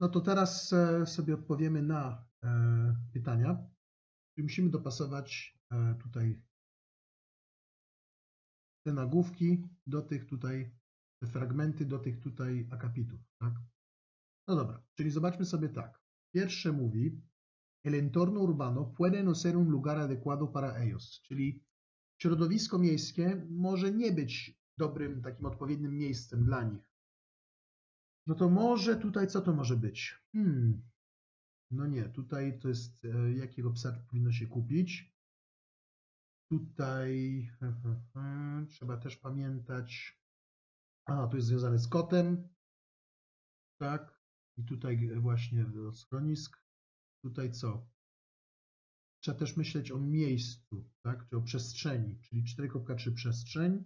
No to teraz e, sobie odpowiemy na e, pytania. Musimy dopasować e, tutaj te nagłówki do tych tutaj, te fragmenty do tych tutaj akapitów, tak? No dobra, czyli zobaczmy sobie tak. Pierwsze mówi, el entorno urbano puede no ser un lugar adecuado para ellos, czyli środowisko miejskie może nie być dobrym, takim odpowiednim miejscem dla nich. No to może tutaj, co to może być? Hmm. No nie, tutaj to jest, e, jakiego psa powinno się kupić. Tutaj trzeba też pamiętać, a tu jest związane z kotem, tak, i tutaj właśnie do schronisk. Tutaj co? Trzeba też myśleć o miejscu, tak, czy o przestrzeni, czyli 4.3 przestrzeń,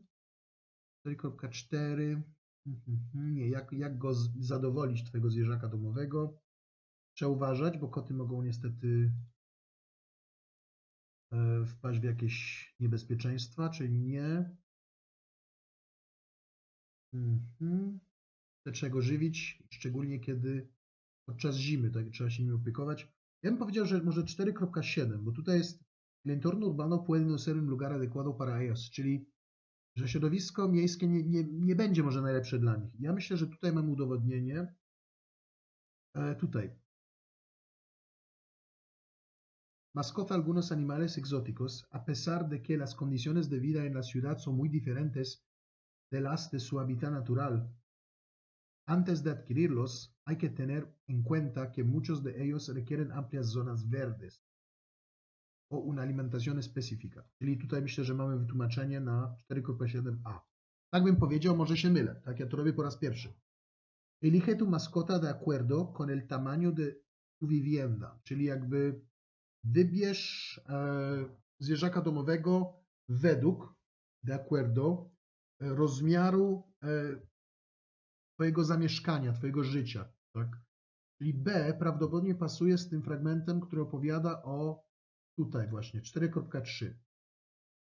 4.4 Mhm, Nie, jak, jak go z- zadowolić twojego zwierzaka domowego? Trzeba uważać, bo koty mogą niestety e, wpaść w jakieś niebezpieczeństwa, czyli nie. Mhm. Trzeba go żywić, szczególnie kiedy podczas zimy, tak trzeba się nim opiekować. Ja bym powiedział, że może 4.7, bo tutaj jest el entorno urbano no lugar adecuado para ellos, czyli że środowisko miejskie nie, nie, nie będzie może najlepsze dla nich. Ja myślę, że tutaj mamy udowodnienie. E, tutaj. Algunos animales exóticos, a pesar de que las condiciones de vida en la ciudad son muy diferentes de las de su hábitat natural. Antes de adquirirlos, hay que tener en cuenta que muchos de ellos requieren amplias zonas verdes o una alimentación específica. Czyli tutaj myślę, że mamy wytłumaczenie na 4.7a. Tak bym powiedział, może się mylę. Tak, ja to robię po raz pierwszy. Elige tu mascota de acuerdo con el tamaño de tu vivienda. Czyli jakby wybierz e, zwierzaka domowego według de acuerdo e, rozmiaru e, twojego zamieszkania, twojego życia. Tak? Czyli B prawdopodobnie pasuje z tym fragmentem, który opowiada o Tutaj właśnie, 4.3.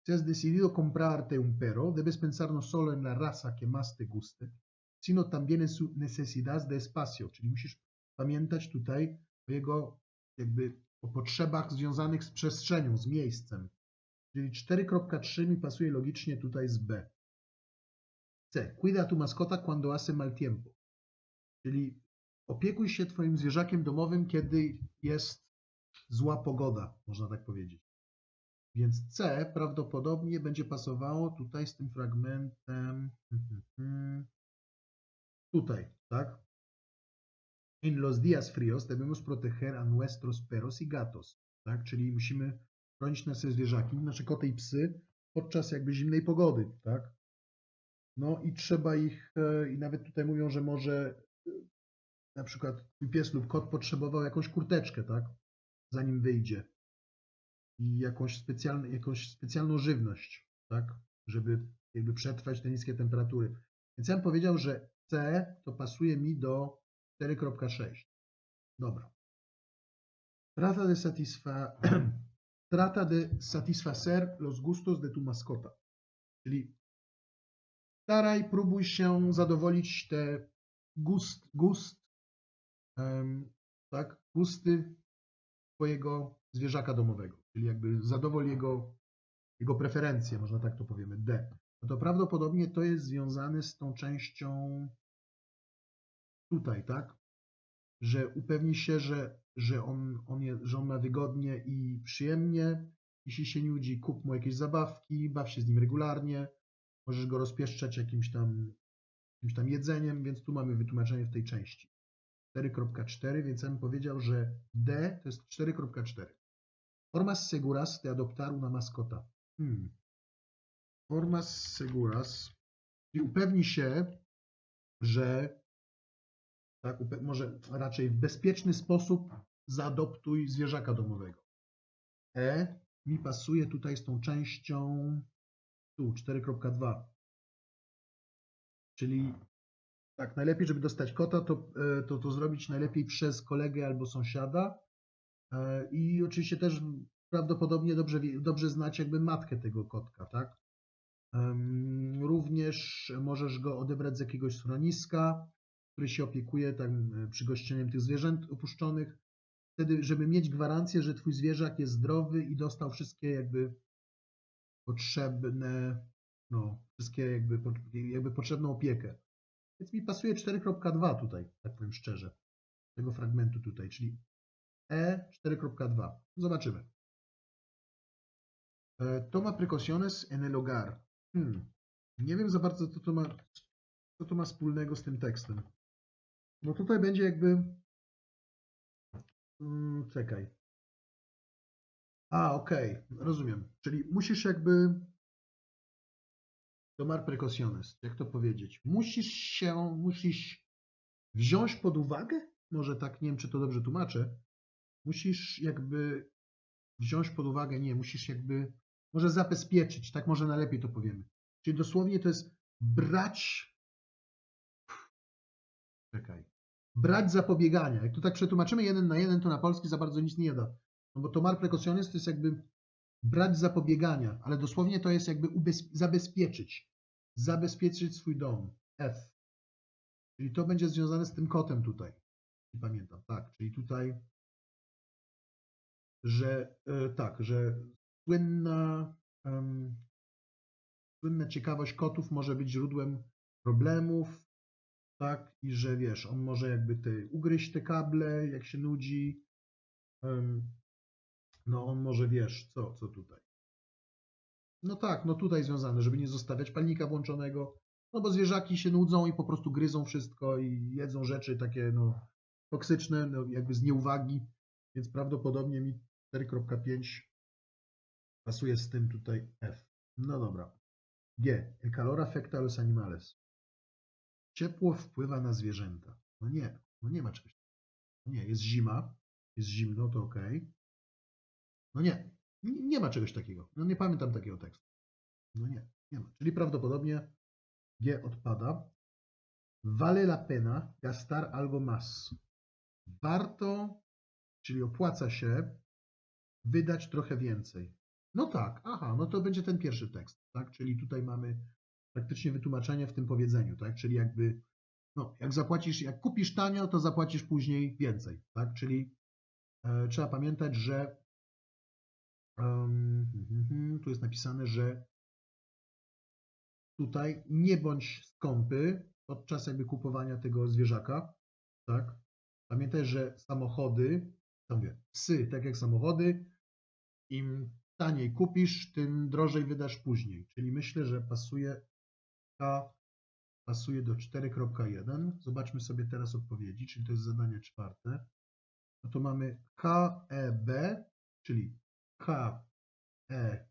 Si has decidido comprarte un perro, debes pensar no solo en la raza que más te guste, sino también en su necesidad de espacio, czyli musisz pamiętać tutaj o jego jakby o potrzebach związanych z przestrzenią, z miejscem. Czyli 4.3 mi pasuje logicznie tutaj z B. C. Cuida tu mascota cuando hace mal tiempo. Czyli opiekuj się twoim zwierzakiem domowym, kiedy jest zła pogoda, można tak powiedzieć. Więc C prawdopodobnie będzie pasowało tutaj z tym fragmentem. Tutaj, tak? En los días fríos debemos proteger a nuestros perros y gatos, tak? Czyli musimy chronić nasze zwierzaki, nasze koty i psy podczas jakby zimnej pogody, tak? No i trzeba ich, e, i nawet tutaj mówią, że może e, na przykład pies lub kot potrzebował jakąś kurteczkę, tak? Zanim wyjdzie. I jakąś, specjalną, jakąś specjalną żywność, tak? Żeby jakby przetrwać te niskie temperatury. Więc ja bym powiedział, że C to pasuje mi do 4.6. Dobra. Trata de, satisfa... Trata de satisfacer los gustos de tu mascota. Czyli staraj, próbuj się zadowolić te gust, gust, em, tak, gusty twojego zwierzaka domowego, czyli jakby zadowol jego, jego preferencje, można tak to powiemy, D. No to prawdopodobnie to jest związane z tą częścią tutaj, tak? Że upewni się, że, że, on, on je, że on ma wygodnie i przyjemnie. Jeśli się nudzi, kup mu jakieś zabawki, baw się z nim regularnie. Możesz go rozpieszczać jakimś tam, jakimś tam jedzeniem, więc tu mamy wytłumaczenie w tej części. 4.4, więc ja bym powiedział, że D to jest 4.4. Formas seguras de adoptar una mascota. Hmm. Formas seguras. I upewni się, że tak, może raczej w bezpieczny sposób zaadoptuj zwierzaka domowego. E mi pasuje tutaj z tą częścią tu 4.2. Czyli tak, najlepiej, żeby dostać kota, to, e, to, to zrobić najlepiej przez kolegę albo sąsiada. E, I oczywiście też prawdopodobnie dobrze, dobrze znać jakby matkę tego kotka, tak? Również możesz go odebrać z jakiegoś schroniska, który się opiekuje tam e, przygoszczeniem tych zwierząt opuszczonych, wtedy, żeby mieć gwarancję, że twój zwierzak jest zdrowy i dostał wszystkie jakby potrzebne, no, wszystkie jakby, jakby potrzebną opiekę. Więc mi pasuje 4.2 tutaj, tak powiem szczerze, tego fragmentu tutaj, czyli E 4.2. Zobaczymy. E, Toma precauciones en el hogar. Hmm. Nie wiem za bardzo, co to ma, co to ma wspólnego z tym tekstem. No tutaj będzie jakby. Mm, czekaj. A, okej, rozumiem. Czyli musisz jakby. Tomar precauciones, jak to powiedzieć? Musisz się, musisz wziąć pod uwagę, może tak, nie wiem, czy to dobrze tłumaczę. Musisz jakby wziąć pod uwagę, nie, musisz jakby, może zabezpieczyć, tak może najlepiej to powiemy. Czyli dosłownie to jest brać, czekaj, brać zapobiegania. Jak to tak przetłumaczymy jeden na jeden, to na polski za bardzo nic nie da. No bo tomar precautiones to jest jakby brać zapobiegania, ale dosłownie to jest jakby zabezpieczyć. Zabezpieczyć swój dom. F. Czyli to będzie związane z tym kotem tutaj. Pamiętam, tak. Czyli tutaj, że e, tak, że słynna, em, słynna ciekawość kotów może być źródłem problemów, tak, i że wiesz, on może jakby te, ugryźć te kable, jak się nudzi. No może, wiesz, co, co tutaj? No tak, no tutaj związane, żeby nie zostawiać palnika włączonego, no bo zwierzaki się nudzą i po prostu gryzą wszystko i jedzą rzeczy takie, no, toksyczne, no, jakby z nieuwagi, więc prawdopodobnie mi 4.5 pasuje z tym tutaj F. No dobra. G. El calor afecta los animales. Ciepło wpływa na zwierzęta. No nie, no nie ma czegoś. Nie, jest zima, jest zimno, to ok. No nie, nie ma czegoś takiego. No nie pamiętam takiego tekstu. No nie, nie ma. Czyli prawdopodobnie G odpada. Vale la pena gastar algo más. Warto, czyli opłaca się wydać trochę więcej. No tak, aha, no to będzie ten pierwszy tekst, tak? Czyli tutaj mamy praktycznie wytłumaczenie w tym powiedzeniu, tak? Czyli jakby, no, jak zapłacisz, jak kupisz tanio, to zapłacisz później więcej, tak? Czyli e, trzeba pamiętać, że tu jest napisane, że tutaj nie bądź skąpy podczas jakby kupowania tego zwierzaka, tak? Pamiętaj, że samochody, co mówię, psy, tak jak samochody, im taniej kupisz, tym drożej wydasz później. Czyli myślę, że pasuje K pasuje do 4.1. Zobaczmy sobie teraz odpowiedzi, czyli to jest zadanie czwarte. No to mamy HEB, czyli H, E,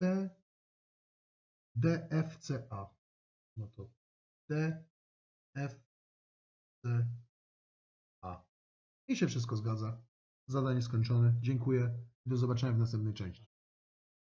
T, D, F, C, A. No to D, F, C, A. I się wszystko zgadza. Zadanie skończone. Dziękuję. Do zobaczenia w następnej części.